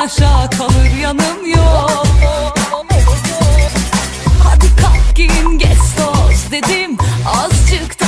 aşağı kalır yanım yok. Hadi kalk giyin geç toz dedim. Azıcık